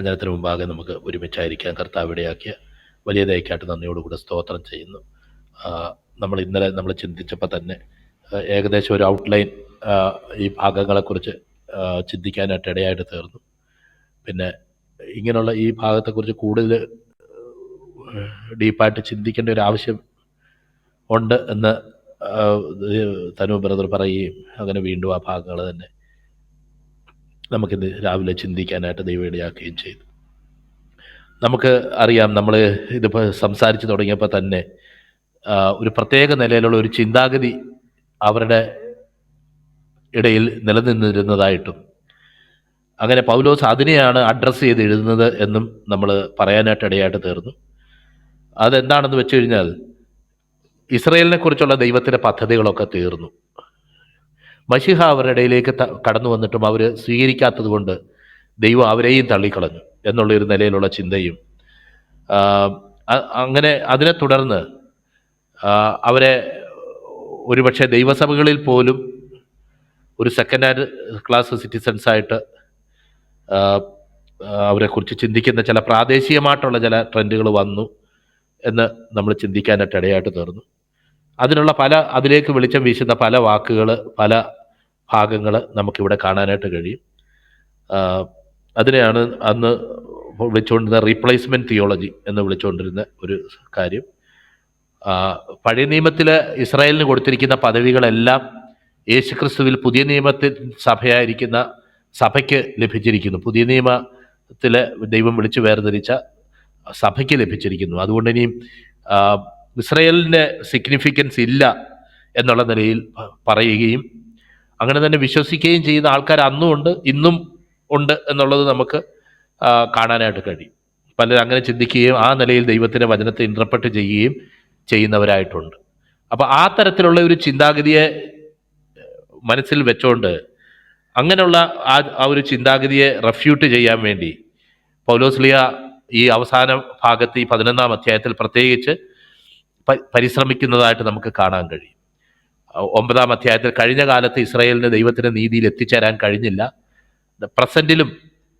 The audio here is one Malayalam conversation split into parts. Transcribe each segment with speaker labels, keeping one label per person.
Speaker 1: വചനത്തിന് മുമ്പാകെ നമുക്ക് ഒരുമിച്ചായിരിക്കാൻ കർത്താവ് ഇടയാക്കിയ വലിയ ദയക്കായിട്ട് നന്ദിയോടുകൂടെ സ്തോത്രം ചെയ്യുന്നു. നമ്മൾ ഇന്നലെ നമ്മൾ ചിന്തിച്ചപ്പോൾ തന്നെ ഏകദേശം ഒരു ഔട്ട്ലൈൻ ഈ ഭാഗങ്ങളെക്കുറിച്ച് ചിന്തിക്കാനായിട്ട് ഇടയായിട്ട് തീർന്നു. പിന്നെ ഇങ്ങനെയുള്ള ഈ ഭാഗത്തെക്കുറിച്ച് കൂടുതൽ ഡീപ്പായിട്ട് ചിന്തിക്കേണ്ട ഒരു ആവശ്യം ഉണ്ട് എന്ന് തനു ബ്രദർ പറയുകയും അങ്ങനെ വീണ്ടും ആ ഭാഗങ്ങൾ തന്നെ നമുക്കിന്ന് രാവിലെ ചിന്തിക്കാനായിട്ട് ദൈവം ഇടയാക്കുകയും ചെയ്തു. നമുക്ക് അറിയാം നമ്മൾ ഇതിപ്പോൾ സംസാരിച്ച് തുടങ്ങിയപ്പോൾ തന്നെ ഒരു പ്രത്യേക നിലയിലുള്ള ഒരു ചിന്താഗതി അവരുടെ ഇടയിൽ നിലനിന്നിരുന്നതായിട്ടും അങ്ങനെ പൗലോസ് അതിനെയാണ് അഡ്രസ്സ് ചെയ്ത് എഴുതുന്നത് എന്നും നമ്മൾ പറയാനായിട്ട് ഇടയായിട്ട് തീർന്നു. അതെന്താണെന്ന് വെച്ച് കഴിഞ്ഞാൽ ഇസ്രയേലിനെ കുറിച്ചുള്ള ദൈവത്തിന്റെ പദ്ധതികളൊക്കെ തീർന്നു. മഷിഹ അവരുടെ ഇടയിലേക്ക് കടന്നു വന്നിട്ടും അവർ സ്വീകരിക്കാത്തത് കൊണ്ട് ദൈവം അവരെയും തള്ളിക്കളഞ്ഞു എന്നുള്ള ഒരു നിലയിലുള്ള ചിന്തയും അങ്ങനെ അതിനെ തുടർന്ന് അവരെ ഒരുപക്ഷെ ദൈവസഭകളിൽ പോലും ഒരു സെക്കൻഡ് ഹാൻഡ് ക്ലാസ് സിറ്റിസൺസ് ആയിട്ട് ആ, ആ, അവരെക്കുറിച്ച് ചിന്തിക്കുന്ന ചില പ്രാദേശികമായിട്ടുള്ള ചില ട്രെൻഡുകൾ വന്നു എന്ന് നമ്മൾ ചിന്തിക്കാനായിട്ട് ഇടയായിട്ട് തീർന്നു. അതിനുള്ള പല അതിലേക്ക് വെളിച്ചം വീശുന്ന പല വാക്കുകൾ പല ഭാഗങ്ങൾ നമുക്കിവിടെ കാണാനായിട്ട് കഴിയും. അതിനെയാണ് അന്ന് വിളിച്ചുകൊണ്ടിരുന്ന റീപ്ലേസ്മെന്റ് തിയോളജി എന്ന് വിളിച്ചുകൊണ്ടിരുന്ന ഒരു കാര്യം. പഴയ നിയമത്തിൽ ഇസ്രായേലിന് കൊടുത്തിരിക്കുന്ന പദവികളെല്ലാം യേശുക്രിസ്തുവിൽ പുതിയ നിയമത്തിൽ സഭയായിരിക്കുന്ന സഭയ്ക്ക് ലഭിച്ചിരിക്കുന്നു. പുതിയ നിയമത്തിൽ ദൈവം വിളിച്ചു വേർതിരിച്ച സഭയ്ക്ക് ലഭിച്ചിരിക്കുന്നു. അതുകൊണ്ട് ഇനിയും ഇസ്രയേലിന്റെ സിഗ്നിഫിക്കൻസ് ഇല്ല എന്നുള്ള നിലയിൽ പറയുകയും അങ്ങനെ തന്നെ വിശ്വസിക്കുകയും ചെയ്യുന്ന ആൾക്കാർ അന്നും ഉണ്ട് ഇന്നും ഉണ്ട് എന്നുള്ളത് നമുക്ക് കാണാനായിട്ട് കഴിയും. പലരും അങ്ങനെ ചിന്തിക്കുകയും ആ നിലയിൽ ദൈവത്തിന്റെ വചനത്തെ ഇന്റർപ്രറ്റ് ചെയ്യുകയും ചെയ്യുന്നവരായിട്ടുണ്ട്. അപ്പോൾ ആ തരത്തിലുള്ള ഒരു ചിന്താഗതിയെ മനസ്സിൽ വെച്ചുകൊണ്ട് അങ്ങനെയുള്ള ആ ആ ഒരു ചിന്താഗതിയെ റെഫ്യൂട്ട് ചെയ്യാൻ വേണ്ടി പൗലോസ്ലിയ ഈ അവസാന ഭാഗത്ത് ഈ പതിനൊന്നാം അധ്യായത്തിൽ പ്രത്യേകിച്ച് പരിശ്രമിക്കുന്നതായിട്ട് നമുക്ക് കാണാൻ കഴിയും. ഒമ്പതാം അധ്യായത്തിൽ കഴിഞ്ഞ കാലത്ത് ഇസ്രായേലിന് ദൈവത്തിന്റെ നീതിയിൽ എത്തിച്ചേരാൻ കഴിഞ്ഞില്ല. പ്രസന്റിലും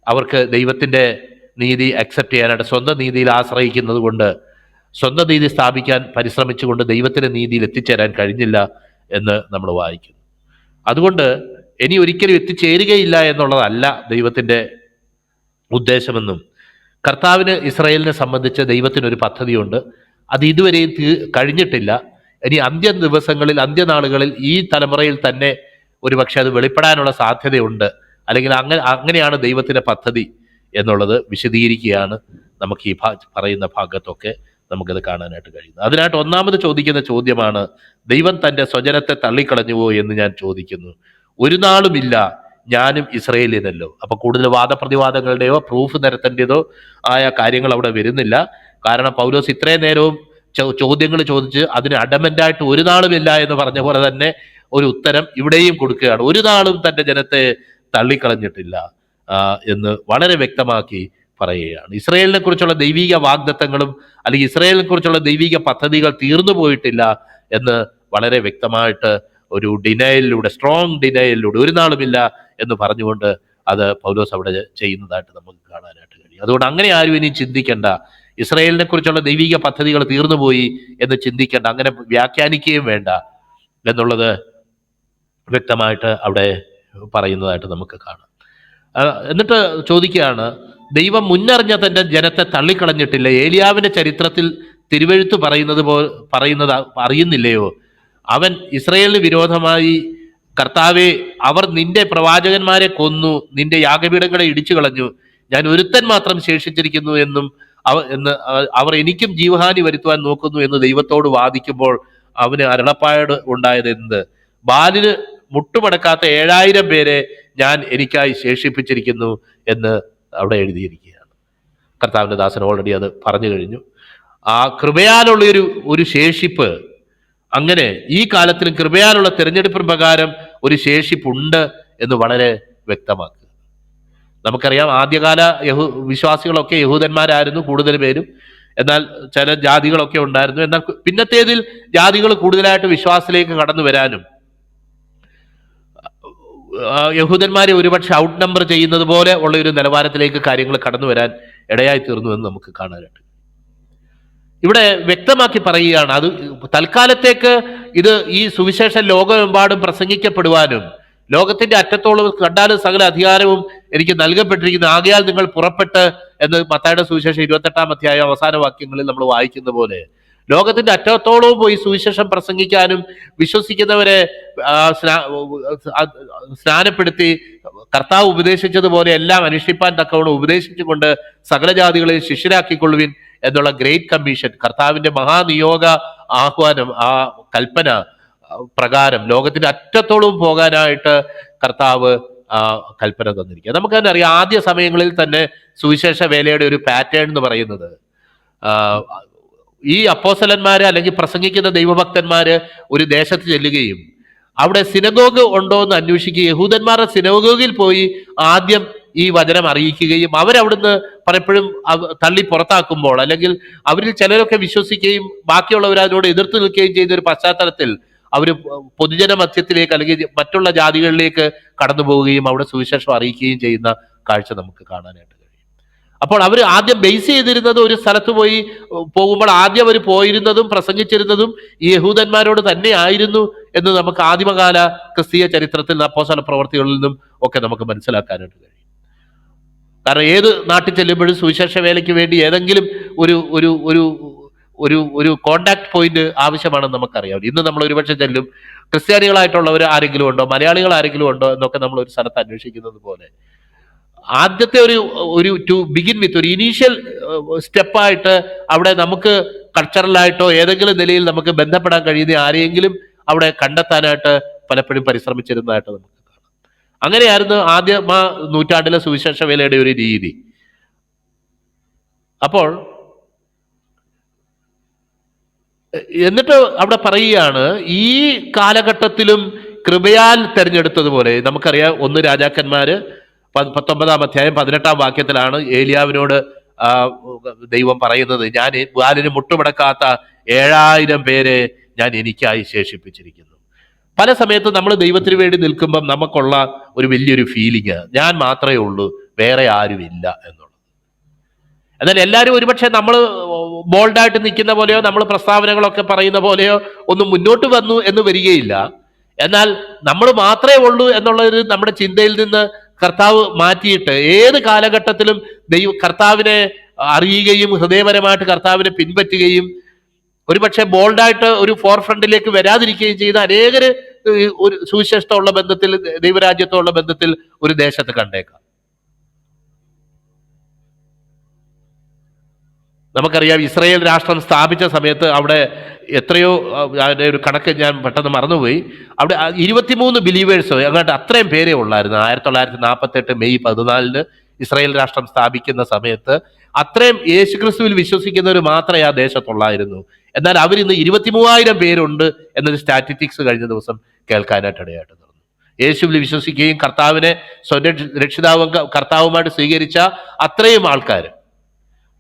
Speaker 1: അവർക്ക് ദൈവത്തിന്റെ നീതി അക്സെപ്റ്റ് ചെയ്യാനായിട്ട് സ്വന്തം നീതിയിൽ ആശ്രയിക്കുന്നത് കൊണ്ട് സ്വന്തം നീതി സ്ഥാപിക്കാൻ പരിശ്രമിച്ചുകൊണ്ട് ദൈവത്തിന്റെ നീതിയിൽ എത്തിച്ചേരാൻ കഴിഞ്ഞില്ല എന്ന് നമ്മൾ വായിക്കുന്നു. അതുകൊണ്ട് ഇനി ഒരിക്കലും എത്തിച്ചേരുകയില്ല എന്നുള്ളതല്ല ദൈവത്തിന്റെ ഉദ്ദേശമെന്നും കർത്താവിന് ഇസ്രായേലിനെ സംബന്ധിച്ച് ദൈവത്തിനൊരു പദ്ധതിയുണ്ട്. അത് ഇതുവരെയും തീ കഴിഞ്ഞിട്ടില്ല. ഇനി അന്ത്യ ദിവസങ്ങളിൽ അന്ത്യനാളുകളിൽ ഈ തലമുറയിൽ തന്നെ ഒരുപക്ഷെ അത് വെളിപ്പെടാനുള്ള സാധ്യതയുണ്ട്. അല്ലെങ്കിൽ അങ്ങനെ അങ്ങനെയാണ് ദൈവത്തിന്റെ പദ്ധതി എന്നുള്ളത് വിശദീകരിക്കുകയാണ് നമുക്ക് ഈ പറയുന്ന ഭാഗത്തൊക്കെ നമുക്കത് കാണാനായിട്ട് കഴിയുന്നത്. അതിനായിട്ട് ഒന്നാമത് ചോദിക്കുന്ന ചോദ്യമാണ് ദൈവം തന്റെ സ്വജനത്തെ തള്ളിക്കളഞ്ഞുവോ എന്ന് ഞാൻ ചോദിക്കുന്നു. ഒരു നാളുമില്ല ഞാനും ഇസ്രയേലിനല്ലോ അപ്പൊ കൂടുതൽ വാദപ്രതിവാദങ്ങളുടെയോ പ്രൂഫ് നിരത്തേണ്ടതോ ആയ കാര്യങ്ങൾ അവിടെ വരുന്നില്ല. കാരണം പൗലോസ് ഇത്രയും നേരവും ചോദ്യങ്ങൾ ചോദിച്ച് അതിന് അഡമന്റായിട്ട് ഒരു നാളും ഇല്ല എന്ന് പറഞ്ഞ പോലെ തന്നെ ഒരു ഉത്തരം ഇവിടെയും കൊടുക്കുകയാണ്. ഒരു നാളും തന്റെ ജനത്തെ തള്ളിക്കളഞ്ഞിട്ടില്ല എന്ന് വളരെ വ്യക്തമാക്കി പറയുകയാണ്. ഇസ്രയേലിനെ കുറിച്ചുള്ള ദൈവിക വാഗ്ദത്തങ്ങളും അല്ലെങ്കിൽ ഇസ്രയേലിനെ കുറിച്ചുള്ള ദൈവിക പദ്ധതികൾ തീർന്നു പോയിട്ടില്ല എന്ന് വളരെ വ്യക്തമായിട്ട് ഒരു ഡിനയലിലൂടെ സ്ട്രോങ് ഡിനയലിലൂടെ ഒരു നാളുമില്ല എന്ന് പറഞ്ഞുകൊണ്ട് അത് പൗലോസ് അവിടെ ചെയ്യുന്നതായിട്ട് നമുക്ക് കാണാനായിട്ട് കഴിയും. അതുകൊണ്ട് അങ്ങനെ ആരും ഇനി ചിന്തിക്കേണ്ട ഇസ്രയേലിനെ കുറിച്ചുള്ള ദൈവിക പദ്ധതികൾ തീർന്നുപോയി എന്ന് ചിന്തിക്കേണ്ട അങ്ങനെ വ്യാഖ്യാനിക്കുകയും വേണ്ട എന്നുള്ളത് വ്യക്തമായിട്ട് അവിടെ പറയുന്നതായിട്ട് നമുക്ക് കാണാം. എന്നിട്ട് ചോദിക്കുകയാണ് ദൈവം മുന്നറിഞ്ഞ തന്റെ ജനത്തെ തള്ളിക്കളഞ്ഞിട്ടില്ല ഏലിയാവിന്റെ ചരിത്രത്തിൽ തിരുവഴുത്തു പറയുന്നത് പോ പറയുന്നത് അറിയുന്നില്ലയോ? അവൻ ഇസ്രയേലിന് വിരോധമായി കർത്താവെ അവർ നിന്റെ പ്രവാചകന്മാരെ കൊന്നു നിന്റെ യാഗപീഠങ്ങളെ ഇടിച്ചു കളഞ്ഞു ഞാൻ ഒരുത്തൻ മാത്രം ശേഷിച്ചിരിക്കുന്നു എന്നും അവ എന്ന് അവർ എനിക്കും ജീവഹാനി വരുത്തുവാൻ നോക്കുന്നു എന്ന് ദൈവത്തോട് വാദിക്കുമ്പോൾ അവന് അരുളപ്പാട് ഉണ്ടായത് എന്ത്? ബാലിന് മുട്ടുമടക്കാത്ത ഏഴായിരം പേരെ ഞാൻ എനിക്കായി ശേഷിപ്പിച്ചിരിക്കുന്നു എന്ന് അവിടെ എഴുതിയിരിക്കുകയാണ്. കർത്താവിന്റെ ദാസൻ ഓൾറെഡി അത് പറഞ്ഞു കഴിഞ്ഞു. ആ കൃപയാലുള്ള ഒരു ഒരു ശേഷിപ്പ് അങ്ങനെ ഈ കാലത്തിലും കൃപയാലുള്ള തിരഞ്ഞെടുപ്പ് പ്രകാരം ഒരു ശേഷിപ്പുണ്ട് എന്ന് വളരെ വ്യക്തമാക്കുക നമുക്കറിയാം ആദ്യകാല യഹു വിശ്വാസികളൊക്കെ യഹൂദന്മാരായിരുന്നു കൂടുതൽ പേരും. എന്നാൽ ചില ജാതികളൊക്കെ ഉണ്ടായിരുന്നു. എന്നാൽ പിന്നത്തേതിൽ ജാതികൾ കൂടുതലായിട്ട് വിശ്വാസത്തിലേക്ക് കടന്നു വരാനും യഹൂദന്മാരെ ഒരുപക്ഷെ ഔട്ട് നമ്പർ ചെയ്യുന്നത് പോലെ ഉള്ള ഒരു നിലവാരത്തിലേക്ക് കാര്യങ്ങൾ കടന്നു വരാൻ ഇടയായി തീർന്നു എന്ന് നമുക്ക് കാണാനായിട്ട് ഇവിടെ വ്യക്തമാക്കി പറയുകയാണ് അത് തൽക്കാലത്തേക്ക് ഇത് ഈ സുവിശേഷ ലോകമെമ്പാടും പ്രസംഗിക്കപ്പെടുവാനും ലോകത്തിന്റെ അറ്റത്തോളം കണ്ടാലും സകല അധികാരവും എനിക്ക് നൽകപ്പെട്ടിരിക്കുന്നു. ആകയാൽ നിങ്ങൾ പുറപ്പെട്ട് എന്ന് മത്തായുടെ സുവിശേഷം ഇരുപത്തെട്ടാം അധ്യായം അവസാന വാക്യങ്ങളിൽ നമ്മൾ വായിക്കുന്ന പോലെ ലോകത്തിന്റെ അറ്റത്തോളവും പോയി സുവിശേഷം പ്രസംഗിക്കാനും വിശ്വസിക്കുന്നവരെ സ്നാനപ്പെടുത്തി കർത്താവ് ഉപദേശിച്ചതുപോലെ എല്ലാം അനുഷ്ഠിപ്പാൻ തക്കവണ്ണം ഉപദേശിച്ചുകൊണ്ട് സകല ജാതികളെ ശിഷ്യരാക്കിക്കൊള്ളുവിൻ എന്നുള്ള ഗ്രേറ്റ് കമ്മീഷൻ കർത്താവിന്റെ മഹാനിയോഗ ആഹ്വാനം ആ കൽപ്പന പ്രകാരം ലോകത്തിന്റെ അറ്റത്തോളം പോകാനായിട്ട് കർത്താവ് കൽപ്പന തന്നിരിക്കുക നമുക്ക് തന്നെ അറിയാം ആദ്യ സമയങ്ങളിൽ തന്നെ സുവിശേഷ വേലയുടെ ഒരു പാറ്റേൺ എന്ന് പറയുന്നത് ഈ അപ്പോസലന്മാര് അല്ലെങ്കിൽ പ്രസംഗിക്കുന്ന ദൈവഭക്തന്മാര് ഒരു ദേശത്ത് ചെല്ലുകയും അവിടെ സിനഗോഗ് ഉണ്ടോ എന്ന് അന്വേഷിക്കുകയും യഹൂദന്മാരുടെ സിനഗോഗിൽ പോയി ആദ്യം ഈ വചനം അറിയിക്കുകയും അവരവിടുന്ന് പലപ്പോഴും തള്ളി പുറത്താക്കുമ്പോൾ അല്ലെങ്കിൽ അവരിൽ ചിലരൊക്കെ വിശ്വസിക്കുകയും ബാക്കിയുള്ളവർ അതിനോട് എതിർത്ത് നിൽക്കുകയും ചെയ്ത ഒരു പശ്ചാത്തലത്തിൽ അവർ പൊതുജന മധ്യത്തിലേക്ക് അല്ലെങ്കിൽ മറ്റുള്ള ജാതികളിലേക്ക് കടന്നു പോവുകയും അവിടെ സുവിശേഷം അറിയിക്കുകയും ചെയ്യുന്ന കാഴ്ച നമുക്ക് കാണാനായിട്ട് കഴിയും. അപ്പോൾ അവർ ആദ്യം ബേസ് ചെയ്തിരുന്നത് ഒരു സ്ഥലത്ത് പോയി പോകുമ്പോൾ ആദ്യം അവർ പോയിരുന്നതും പ്രസംഗിച്ചിരുന്നതും ഈ യഹൂദന്മാരോട് തന്നെ ആയിരുന്നു എന്ന് നമുക്ക് ആദിമകാല ക്രിസ്തീയ ചരിത്രത്തിൽ അപ്പോസല പ്രവർത്തികളിൽ നിന്നും ഒക്കെ നമുക്ക് മനസ്സിലാക്കാനായിട്ട് കഴിയും. കാരണം ഏത് നാട്ടിൽ ചെല്ലുമ്പോഴും സുവിശേഷ വേലയ്ക്ക് വേണ്ടി ഏതെങ്കിലും ഒരു ഒരു ഒരു ഒരു ഒരു കോണ്ടാക്ട് പോയിന്റ് ആവശ്യമാണെന്ന് നമുക്കറിയാം. ഇന്ന് നമ്മൾ ഒരുപക്ഷെ ചെല്ലും ക്രിസ്ത്യാനികളായിട്ടുള്ളവർ ആരെങ്കിലും ഉണ്ടോ മലയാളികൾ ആരെങ്കിലും ഉണ്ടോ എന്നൊക്കെ നമ്മൾ ഒരു സ്ഥലത്ത് അന്വേഷിക്കുന്നത് പോലെ. ആദ്യത്തെ ഒരു ഒരു ടു ബിഗിൻ വിത്ത് ഒരു ഇനീഷ്യൽ സ്റ്റെപ്പായിട്ട് അവിടെ നമുക്ക് കൾച്ചറലായിട്ടോ ഏതെങ്കിലും നിലയിൽ നമുക്ക് ബന്ധപ്പെടാൻ കഴിയുന്ന ആരെയെങ്കിലും അവിടെ കണ്ടെത്താനായിട്ട് പലപ്പോഴും പരിശ്രമിച്ചിരുന്നതായിട്ട് നമുക്ക് കാണാം. അങ്ങനെയായിരുന്നു ആദ്യ നൂറ്റാണ്ടിലെ സുവിശേഷ വേലയുടെ ഒരു രീതി. അപ്പോൾ എന്നിട്ട് അവിടെ പറയുകയാണ് ഈ കാലഘട്ടത്തിലും കൃപയാൽ തെരഞ്ഞെടുത്തതുപോലെ നമുക്കറിയാം ഒന്ന് രാജാക്കന്മാര് പത്തൊമ്പതാം അധ്യായം പതിനെട്ടാം വാക്യത്തിലാണ് ഏലിയാവിനോട് ദൈവം പറയുന്നത് ഞാൻ ബാലിന് മുട്ടുമടക്കാത്ത ഏഴായിരം പേരെ ഞാൻ എനിക്കായി ശേഷിപ്പിച്ചിരിക്കുന്നു. പല സമയത്ത് നമ്മൾ ദൈവത്തിന് വേണ്ടി നിൽക്കുമ്പം നമുക്കുള്ള ഒരു വലിയൊരു ഫീലിങ് ഞാൻ മാത്രമേ ഉള്ളൂ വേറെ ആരുമില്ല എന്നുള്ളത് എന്നാൽ എല്ലാവരും ഒരുപക്ഷെ നമ്മൾ ബോൾഡായിട്ട് നിൽക്കുന്ന പോലെയോ നമ്മൾ പ്രസ്താവനകളൊക്കെ പറയുന്ന പോലെയോ ഒന്നും മുന്നോട്ട് വന്നു എന്ന് വരികയില്ല. എന്നാൽ നമ്മൾ മാത്രമേ ഉള്ളൂ എന്നുള്ള ഒരു നമ്മുടെ ചിന്തയിൽ നിന്ന് കർത്താവ് മാറ്റിയിട്ട് ഏത് കാലഘട്ടത്തിലും ദൈവ കർത്താവിനെ അറിയുകയും ഹൃദയപരമായിട്ട് കർത്താവിനെ പിൻപറ്റുകയും ഒരുപക്ഷെ ബോൾഡായിട്ട് ഒരു ഫോർ ഫ്രണ്ടിലേക്ക് വരാതിരിക്കുകയും ചെയ്ത അനേകർ ഒരു സുവിശേഷത്തോടുള്ള ബന്ധത്തിൽ ദൈവരാജ്യത്തോടുള്ള ബന്ധത്തിൽ ഒരു ദേശത്ത് കണ്ടേക്കാം. നമുക്കറിയാം ഇസ്രയേൽ രാഷ്ട്രം സ്ഥാപിച്ച സമയത്ത് അവിടെ എത്രയോ അതിന്റെ ഒരു കണക്ക് ഞാൻ പെട്ടെന്ന് മറന്നുപോയി. അവിടെ ഇരുപത്തിമൂന്ന് ബിലീവേഴ്സോ അങ്ങോട്ട് അത്രയും പേരേ ഉള്ളായിരുന്നു. ആയിരത്തി തൊള്ളായിരത്തി നാൽപ്പത്തെട്ട് മെയ് പതിനാലിന് ഇസ്രയേൽ രാഷ്ട്രം സ്ഥാപിക്കുന്ന സമയത്ത് അത്രയും യേശുക്രിസ്തുവിൽ വിശ്വസിക്കുന്നവർ മാത്രമേ ആ ദേശത്തുള്ളായിരുന്നു. എന്നാൽ അവരിന്ന് ഇരുപത്തിമൂവായിരം പേരുണ്ട് എന്നൊരു സ്റ്റാറ്റിസ്റ്റിക്സ് കഴിഞ്ഞ ദിവസം കേൾക്കാനായിട്ട് ഇടയായിട്ട് യേശുവിൽ വിശ്വസിക്കുകയും കർത്താവിനെ സ്വന്തം രക്ഷിതാവും കർത്താവുമായിട്ട് സ്വീകരിച്ച അത്രയും ആൾക്കാർ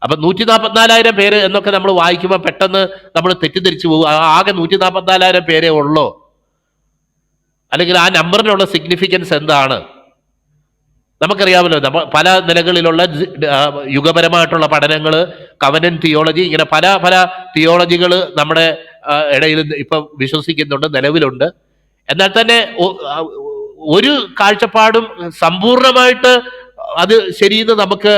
Speaker 1: അപ്പൊ നൂറ്റി നാൽപ്പത്തിനാലായിരം പേര് എന്നൊക്കെ നമ്മൾ വായിക്കുമ്പോൾ പെട്ടെന്ന് നമ്മൾ തെറ്റിദ്ധരിച്ചു പോകും. ആകെ നൂറ്റി നാൽപ്പത്തിനാലായിരം പേരേ ഉള്ളോ. അല്ലെങ്കിൽ ആ നമ്പറിനുള്ള സിഗ്നിഫിക്കൻസ് എന്താണ്? നമുക്കറിയാമല്ലോ നമ്മ പല നിലകളിലുള്ള യുഗപരമായിട്ടുള്ള പഠനങ്ങൾ കവനൻ തിയോളജി ഇങ്ങനെ പല പല തിയോളജികൾ നമ്മുടെ ഇടയിൽ ഇപ്പൊ വിശ്വസിക്കുന്നുണ്ട് നിലവിലുണ്ട്. എന്നാൽ തന്നെ ഒരു കാഴ്ചപ്പാടും സമ്പൂർണമായിട്ട് അത് ശരിയെന്ന് നമുക്ക്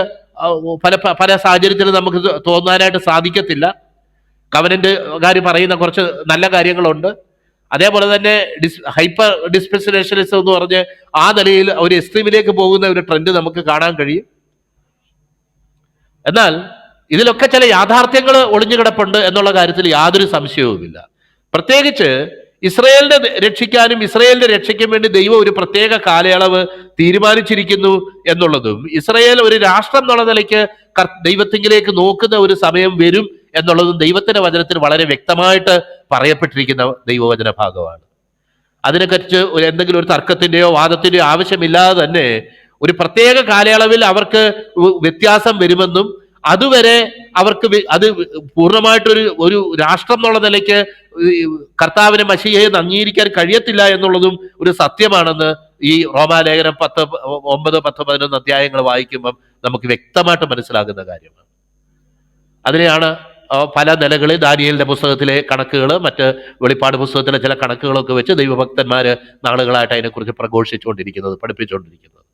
Speaker 1: പല പല സാഹചര്യത്തിൽ നമുക്ക് തോന്നാനായിട്ട് സാധിക്കത്തില്ല. കവനന്റ് കാര്യം പറയുന്ന കുറച്ച് നല്ല കാര്യങ്ങളുണ്ട്. അതേപോലെ തന്നെ ഡിസ് ഹൈപ്പർ ഡിസ്പെൻസേഷനിസം എന്ന് പറഞ്ഞ് ആ നിലയിൽ ഒരു എക്സ്ട്രീമിലേക്ക് പോകുന്ന ഒരു ട്രെൻഡ് നമുക്ക് കാണാൻ കഴിയും. എന്നാൽ ഇതിലൊക്കെ ചില യാഥാർത്ഥ്യങ്ങൾ ഒളിഞ്ഞു കിടപ്പുണ്ട് എന്നുള്ള കാര്യത്തിൽ യാതൊരു സംശയവുമില്ല. പ്രത്യേകിച്ച് ഇസ്രയേലിനെ രക്ഷിക്കാനും ഇസ്രയേലിന്റെ രക്ഷയ്ക്കും വേണ്ടി ദൈവം ഒരു പ്രത്യേക കാലയളവ് തീരുമാനിച്ചിരിക്കുന്നു എന്നുള്ളതും ഇസ്രയേൽ ഒരു രാഷ്ട്രം എന്നുള്ള നിലയ്ക്ക് ദൈവത്തിങ്കിലേക്ക് നോക്കുന്ന ഒരു സമയം വരും എന്നുള്ളതും ദൈവത്തിന്റെ വചനത്തിൽ വളരെ വ്യക്തമായിട്ട് പറയപ്പെട്ടിരിക്കുന്ന ദൈവവചന ഭാഗമാണ്. അതിനെക്കുറിച്ച് എന്തെങ്കിലും ഒരു തർക്കത്തിന്റെയോ വാദത്തിന്റെയോ ആവശ്യമില്ലാതെ തന്നെ ഒരു പ്രത്യേക കാലയളവിൽ അവർക്ക് വ്യ- വ്യത്യാസം വരുമെന്നും അതുവരെ അവർക്ക് അത് പൂർണമായിട്ടൊരു ഒരു രാഷ്ട്രം എന്നുള്ള നിലയ്ക്ക് കർത്താവിനെ മഷിയെ അംഗീകരിക്കാൻ കഴിയത്തില്ല എന്നുള്ളതും ഒരു സത്യമാണെന്ന് ഈ റോമാലേഖനം പത്ത് ഒമ്പത് പത്ത് പതിനൊന്ന് അധ്യായങ്ങൾ വായിക്കുമ്പം നമുക്ക് വ്യക്തമായിട്ട് മനസ്സിലാകുന്ന കാര്യമാണ്. അതിനെയാണ് പല നിലകളിൽ ദാനിയലിന്റെ പുസ്തകത്തിലെ കണക്കുകൾ മറ്റ് വെളിപ്പാട് പുസ്തകത്തിലെ ചില കണക്കുകളൊക്കെ വെച്ച് ദൈവഭക്തന്മാര് നാളുകളായിട്ട് അതിനെക്കുറിച്ച് പ്രഘോഷിച്ചുകൊണ്ടിരിക്കുന്നത് പഠിപ്പിച്ചുകൊണ്ടിരിക്കുന്നത്.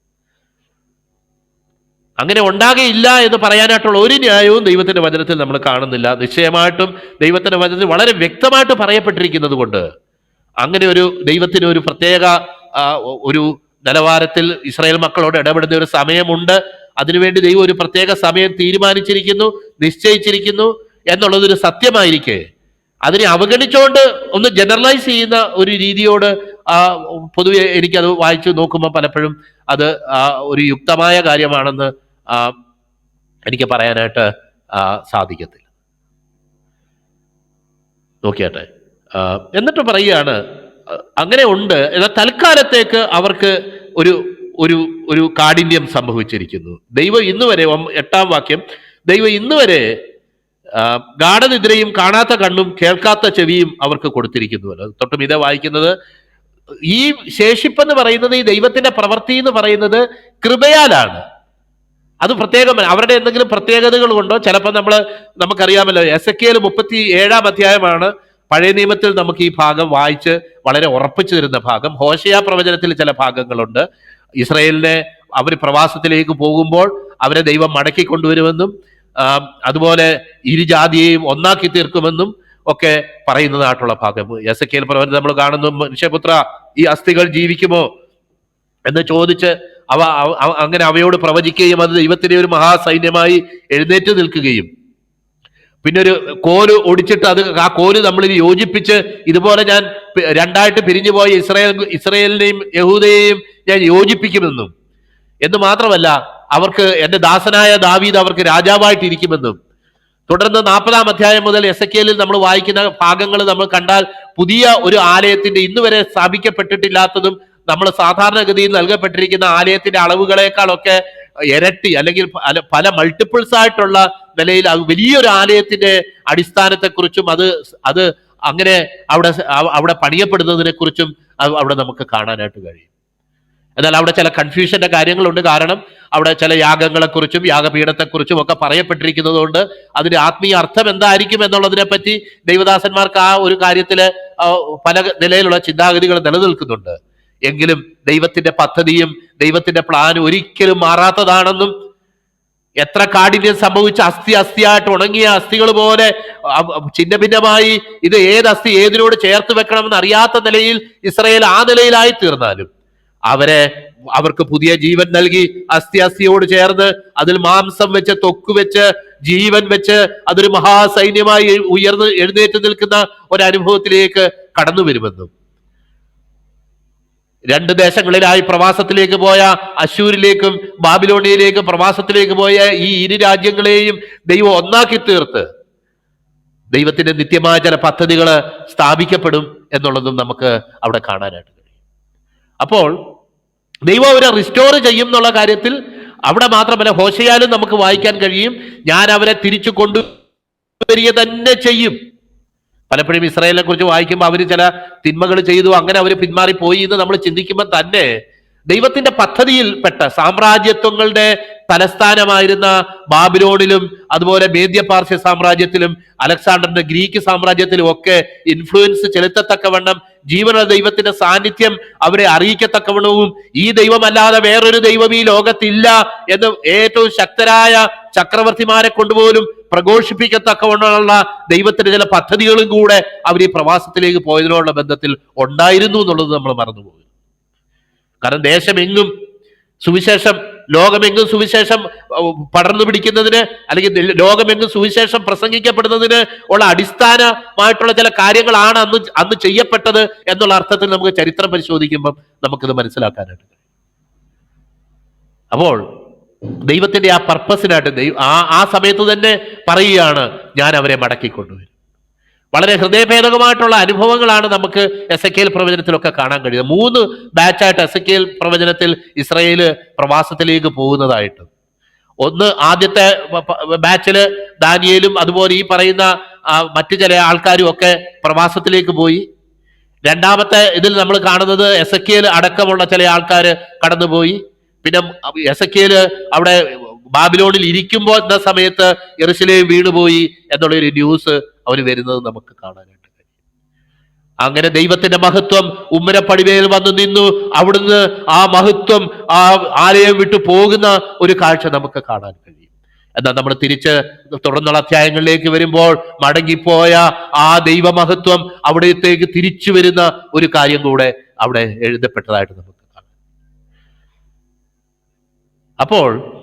Speaker 1: അങ്ങനെ ഉണ്ടാകയില്ല എന്ന് പറയാനായിട്ടുള്ള ഒരു ന്യായവും ദൈവത്തിന്റെ വചനത്തിൽ നമ്മൾ കാണുന്നില്ല. നിശ്ചയമായിട്ടും ദൈവത്തിന്റെ വചനത്തിൽ വളരെ വ്യക്തമായിട്ട് പറയപ്പെട്ടിരിക്കുന്നത് കൊണ്ട് അങ്ങനെ ഒരു ദൈവത്തിന് ഒരു പ്രത്യേക ഒരു നിലവാരത്തിൽ ഇസ്രായേൽ മക്കളോട് ഇടപെടുന്ന ഒരു സമയമുണ്ട്. അതിനുവേണ്ടി ദൈവം ഒരു പ്രത്യേക സമയം തീരുമാനിച്ചിരിക്കുന്നു നിശ്ചയിച്ചിരിക്കുന്നു എന്നുള്ളതൊരു സത്യമായിരിക്കേ. അതിനെ അവഗണിച്ചുകൊണ്ട് ഒന്ന് ജനറലൈസ് ചെയ്യുന്ന ഒരു രീതിയോട് പൊതുവെ എനിക്കത് വായിച്ചു നോക്കുമ്പോൾ പലപ്പോഴും അത് ഒരു യുക്തമായ കാര്യമാണെന്ന് എനിക്ക് പറയാനായിട്ട് സാധിക്കത്തില്ല. നോക്കിയാട്ടെ. എന്നിട്ട് പറയുകയാണ് അങ്ങനെ ഉണ്ട്. എന്നാൽ തൽക്കാലത്തേക്ക് അവർക്ക് ഒരു ഒരു ഒരു കാഠിന്യം സംഭവിച്ചിരിക്കുന്നു. ദൈവം ഇന്ന് വരെ എട്ടാം വാക്യം ദൈവം ഇന്ന് വരെ ഗാഠനിദ്രയും കാണാത്ത കണ്ണും കേൾക്കാത്ത ചെവിയും അവർക്ക് കൊടുത്തിരിക്കുന്നുവല്ലോ. തൊട്ടും ഇതേ വായിക്കുന്നത് ഈ ശേഷിപ്പെന്ന് പറയുന്നത് ഈ ദൈവത്തിന്റെ പ്രവൃത്തി എന്ന് പറയുന്നത് കൃപയാലാണ്. അത് പ്രത്യേകം അവരുടെ എന്തെങ്കിലും പ്രത്യേകതകൾ കൊണ്ടോ ചിലപ്പോൾ നമ്മൾ നമുക്കറിയാമല്ലോ എസ് എ മുപ്പത്തി ഏഴാം അധ്യായമാണ് പഴയ നിയമത്തിൽ നമുക്ക് ഈ ഭാഗം വായിച്ച് വളരെ ഉറപ്പിച്ചു തരുന്ന ഭാഗം. ഹോഷയ പ്രവചനത്തിൽ ചില ഭാഗങ്ങളുണ്ട്. ഇസ്രയേലിനെ അവർ പ്രവാസത്തിലേക്ക് പോകുമ്പോൾ അവരെ ദൈവം മടക്കി കൊണ്ടുവരുമെന്നും അതുപോലെ ഇരുജാതിയെയും ഒന്നാക്കി തീർക്കുമെന്നും ഒക്കെ പറയുന്നതായിട്ടുള്ള ഭാഗം. എസ് എ പ്രവചനം നമ്മൾ കാണുന്നു. മനുഷ്യപുത്ര ഈ അസ്ഥികൾ ജീവിക്കുമോ? എന്ന് ചോദിച്ച് അവ അങ്ങനെ അവയോട് പ്രവചിക്കുകയും അത് ദൈവത്തിന്റെ ഒരു മഹാസൈന്യമായി എഴുന്നേറ്റ് നിൽക്കുകയും. പിന്നെ ഒരു കോൽ ഒടിച്ചിട്ട് അത് ആ കോൽ നമ്മളിത് യോജിപ്പിച്ച് ഇതുപോലെ ഞാൻ രണ്ടായിട്ട് പിരിഞ്ഞു പോയ ഇസ്രായേൽ ഇസ്രയേലിനെയും യഹൂദയെയും ഞാൻ യോജിപ്പിക്കുമെന്നും. എന്ന് മാത്രമല്ല അവർക്ക് എന്റെ ദാസനായ ദാവീദ് അവർക്ക് രാജാവായിട്ടിരിക്കുമെന്നും. തുടർന്ന് നാൽപ്പതാം അധ്യായം മുതൽ എസ് നമ്മൾ വായിക്കുന്ന ഭാഗങ്ങൾ നമ്മൾ കണ്ടാൽ പുതിയ ഒരു ആലയത്തിന്റെ ഇന്നുവരെ സ്ഥാപിക്കപ്പെട്ടിട്ടില്ലാത്തതും നമ്മൾ സാധാരണഗതിയിൽ നൽകപ്പെട്ടിരിക്കുന്ന ആലയത്തിന്റെ അളവുകളെക്കാളൊക്കെ ഇരട്ടി അല്ലെങ്കിൽ പല മൾട്ടിപ്പിൾസ് ആയിട്ടുള്ള നിലയിൽ വലിയൊരു ആലയത്തിന്റെ അടിസ്ഥാനത്തെക്കുറിച്ചും അത് അത് അങ്ങനെ അവിടെ അവിടെ പണിയപ്പെടുന്നതിനെ കുറിച്ചും അവിടെ നമുക്ക് കാണാനായിട്ട് കഴിയും. എന്നാൽ അവിടെ ചില കൺഫ്യൂഷന്റെ കാര്യങ്ങളുണ്ട്. കാരണം അവിടെ ചില യാഗങ്ങളെക്കുറിച്ചും യാഗപീഠത്തെക്കുറിച്ചും ഒക്കെ പറയപ്പെട്ടിരിക്കുന്നത് കൊണ്ട് അതിന്റെ ആത്മീയ അർത്ഥം എന്തായിരിക്കും എന്നുള്ളതിനെ പറ്റി ദൈവദാസന്മാർക്ക് ആ ഒരു കാര്യത്തിൽ പല നിലയിലുള്ള ചിന്താഗതികൾ നിലനിൽക്കുന്നുണ്ട്. എങ്കിലും ദൈവത്തിന്റെ പദ്ധതിയും ദൈവത്തിന്റെ പ്ലാനും ഒരിക്കലും മാറാത്തതാണെന്നും എത്ര കാഠിന്യം സംഭവിച്ച അസ്ഥി അസ്ഥിയായിട്ട് ഉണങ്ങിയ അസ്ഥികൾ പോലെ ചിന്ന ഭിന്നമായി ഇത് ഏത് അസ്ഥി ഏതിനോട് ചേർത്ത് വെക്കണമെന്ന് അറിയാത്ത നിലയിൽ ഇസ്രയേൽ ആ നിലയിലായി തീർന്നാലും അവരെ അവർക്ക് പുതിയ ജീവൻ നൽകി അസ്ഥി അസ്ഥിയോട് ചേർന്ന് അതിൽ മാംസം വെച്ച് തൊക്ക് വെച്ച് ജീവൻ വെച്ച് അതൊരു മഹാസൈന്യമായി ഉയർന്ന് എഴുന്നേറ്റ് നിൽക്കുന്ന ഒരു അനുഭവത്തിലേക്ക് കടന്നു വരുമെന്നും. രണ്ട് ദേശങ്ങളിലായി പ്രവാസത്തിലേക്ക് പോയ അശൂരിലേക്കും ബാബിലോണിയയിലേക്കും പ്രവാസത്തിലേക്ക് പോയ ഈ ഇരു രാജ്യങ്ങളെയും ദൈവം ഒന്നാക്കി തീർത്ത് ദൈവത്തിന്റെ നിത്യമായ ചില പദ്ധതികൾ സ്ഥാപിക്കപ്പെടും എന്നുള്ളതും നമുക്ക് അവിടെ കാണാനായിട്ട് കഴിയും. അപ്പോൾ ദൈവം അവരെ റിസ്റ്റോർ ചെയ്യും എന്നുള്ള കാര്യത്തിൽ അവിടെ മാത്രമല്ല ഹോശയാലും നമുക്ക് വായിക്കാൻ കഴിയും. ഞാൻ അവരെ തിരിച്ചു കൊണ്ടുവരിക തന്നെ ചെയ്യും. പലപ്പോഴും ഇസ്രായേലിനെ കുറിച്ച് വായിക്കുമ്പോൾ അവർ ചില തിന്മകൾ ചെയ്തു അങ്ങനെ അവർ പിന്മാറിപ്പോയി എന്ന് നമ്മൾ ചിന്തിക്കുമ്പോൾ തന്നെ ദൈവത്തിന്റെ പദ്ധതിയിൽപ്പെട്ട സാമ്രാജ്യത്വങ്ങളുടെ തലസ്ഥാനമായിരുന്ന ബാബിലോണിലും അതുപോലെ മേദ്യപാർശ്യ സാമ്രാജ്യത്തിലും അലക്സാണ്ടറിന്റെ ഗ്രീക്ക് സാമ്രാജ്യത്തിലും ഒക്കെ ഇൻഫ്ലുവൻസ് ചെലുത്തത്തക്കവണ്ണം ജീവനുള്ള ദൈവത്തിന്റെ സാന്നിധ്യം അവരെ അറിയിക്കത്തക്കവണ്ണവും ഈ ദൈവമല്ലാതെ വേറൊരു ദൈവം ഈ ലോകത്തില്ല എന്ന് ഏറ്റവും ശക്തരായ ചക്രവർത്തിമാരെ കൊണ്ടുപോലും പ്രഘോഷിപ്പിക്കത്തക്കവണ്ണമുള്ള ദൈവത്തിന്റെ ചില പദ്ധതികളും കൂടെ അവർ ഈ പ്രവാസത്തിലേക്ക് പോയതിനുള്ള ബന്ധത്തിൽ ഉണ്ടായിരുന്നു എന്നുള്ളത് നമ്മൾ മറന്നുപോകും. കാരണം ദേശമെങ്ങും സുവിശേഷം ലോകമെങ്ങും സുവിശേഷം പടർന്നു പിടിക്കുന്നതിന് അല്ലെങ്കിൽ ലോകമെങ്ങും സുവിശേഷം പ്രസംഗിക്കപ്പെടുന്നതിന് ഉള്ള അടിസ്ഥാനമായിട്ടുള്ള ചില കാര്യങ്ങളാണ് അന്ന് അന്ന് ചെയ്യപ്പെട്ടത് എന്നുള്ള അർത്ഥത്തിൽ നമുക്ക് ചരിത്രം പരിശോധിക്കുമ്പം നമുക്കിത് മനസ്സിലാക്കാനായിട്ട് അപ്പോൾ ദൈവത്തിന്റെ ആ പർപ്പസിനായിട്ട് ആ ആ സമയത്ത് തന്നെ പറയുകയാണ് ഞാൻ അവരെ മടക്കി മടക്കിക്കൊണ്ടുവരും. വളരെ ഹൃദയഭേദകമായിട്ടുള്ള അനുഭവങ്ങളാണ് നമുക്ക് എസ് എ കെൽ പ്രവചനത്തിലൊക്കെ കാണാൻ കഴിയുന്നത്. മൂന്ന് ബാച്ചായിട്ട് എസ് എ കെൽ പ്രവചനത്തിൽ ഇസ്രയേൽ പ്രവാസത്തിലേക്ക് പോകുന്നതായിട്ട്. ഒന്ന് ആദ്യത്തെ ബാച്ചിൽ ദാനിയേലും അതുപോലെ ഈ പറയുന്ന മറ്റു ചില ആൾക്കാരും ഒക്കെ പ്രവാസത്തിലേക്ക് പോയി. രണ്ടാമത്തെ ഇതിൽ നമ്മൾ കാണുന്നത് എസ് എസക്കിയൽ അടക്കമുള്ള ചില ആൾക്കാർ കടന്നുപോയി. പിന്നെ എസ് എസക്കിയൽ അവിടെ ബാബിലോണിൽ ഇരിക്കുമ്പോൾ എന്ന സമയത്ത് എറുസലേം വീണുപോയി എന്നുള്ളൊരു ന്യൂസ് അവന് വരുന്നത് നമുക്ക് കാണാനായിട്ട് കഴിയും. അങ്ങനെ ദൈവത്തിന്റെ മഹത്വം ഉമ്മരപ്പടിമേൽ വന്നു നിന്നു. അവിടുന്ന് ആ മഹത്വം ആ ആലയം വിട്ടു പോകുന്ന ഒരു കാഴ്ച നമുക്ക് കാണാൻ കഴിയും. എന്നാൽ നമ്മൾ തിരിച്ച് തുടർന്നുള്ള അധ്യായങ്ങളിലേക്ക് വരുമ്പോൾ മടങ്ങിപ്പോയ ആ ദൈവമഹത്വം അവിടത്തേക്ക് തിരിച്ചു വരുന്ന ഒരു കാര്യം കൂടെ അവിടെ എഴുതപ്പെട്ടതായിട്ട് നമുക്ക് കാണാം. അപ്പോൾ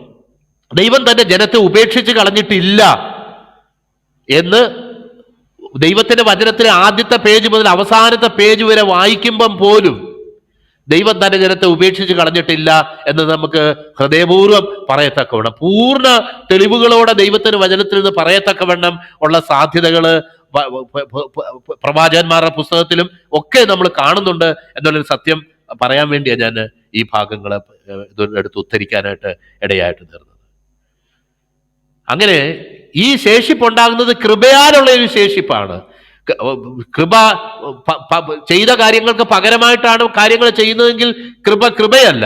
Speaker 1: ദൈവം തന്റെ ജനത്തെ ഉപേക്ഷിച്ച് കളഞ്ഞിട്ടില്ല എന്ന് ദൈവത്തിന്റെ വചനത്തിലെ ആദ്യത്തെ പേജ് മുതൽ അവസാനത്തെ പേജ് വരെ വായിക്കുമ്പം പോലും ദൈവം തന്റെ ജനത്തെ ഉപേക്ഷിച്ച് കളഞ്ഞിട്ടില്ല എന്ന് നമുക്ക് ഹൃദയപൂർവം പറയത്തക്കവണ്ണം പൂർണ തെളിവുകളോടെ ദൈവത്തിന് വചനത്തിൽ നിന്ന് പറയത്തക്കവണ്ണം ഉള്ള പ- പ്രവാചകന്മാരുടെ പുസ്തകത്തിലും ഒക്കെ നമ്മൾ കാണുന്നുണ്ട് എന്നുള്ളൊരു സത്യം പറയാൻ വേണ്ടിയാണ് ഞാൻ ഈ ഭാഗങ്ങളെ ഏഹ്, എടുത്ത് ഉദ്ധരിക്കാനായിട്ട് ഇടയായിട്ട് തീർന്നത്. അങ്ങനെ ഈ ശേഷിപ്പുണ്ടാകുന്നത് കൃപയാലുള്ള ഒരു ശേഷിപ്പാണ്. കൃപ ചെയ്ത കാര്യങ്ങൾക്ക് പകരമായിട്ടാണ് കാര്യങ്ങൾ ചെയ്യുന്നതെങ്കിൽ കൃപ കൃപയല്ല.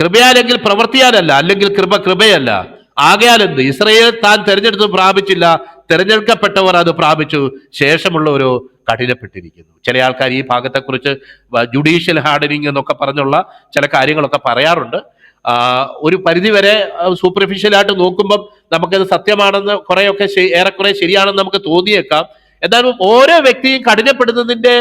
Speaker 1: കൃപയാലെങ്കിൽ പ്രവർത്തിയാലല്ല അല്ലെങ്കിൽ കൃപ കൃപയല്ല. ആകയാൽ എന്ത്? ഇസ്രയേൽ താൻ തെരഞ്ഞെടുത്ത് പ്രാപിച്ചില്ല തെരഞ്ഞെടുക്കപ്പെട്ടവർ അത് പ്രാപിച്ചു. ശേഷമുള്ളവരോ കഠിനപ്പെട്ടിരിക്കുന്നു. ചില ആൾക്കാർ ഈ ഭാഗത്തെക്കുറിച്ച് ജുഡീഷ്യൽ ഹാർഡനിങ് എന്നൊക്കെ പറഞ്ഞുള്ള ചില കാര്യങ്ങളൊക്കെ പറയാറുണ്ട്. ഒരു പരിധിവരെ സൂപ്പർഫിഷ്യലായിട്ട് നോക്കുമ്പം നമുക്കത് സത്യമാണെന്ന് കുറെയൊക്കെ ഏറെക്കുറെ ശരിയാണെന്ന് നമുക്ക് തോന്നിയേക്കാം. എന്നാലും ഓരോ വ്യക്തിയും കഠിനപ്പെടുന്നതിന്റെ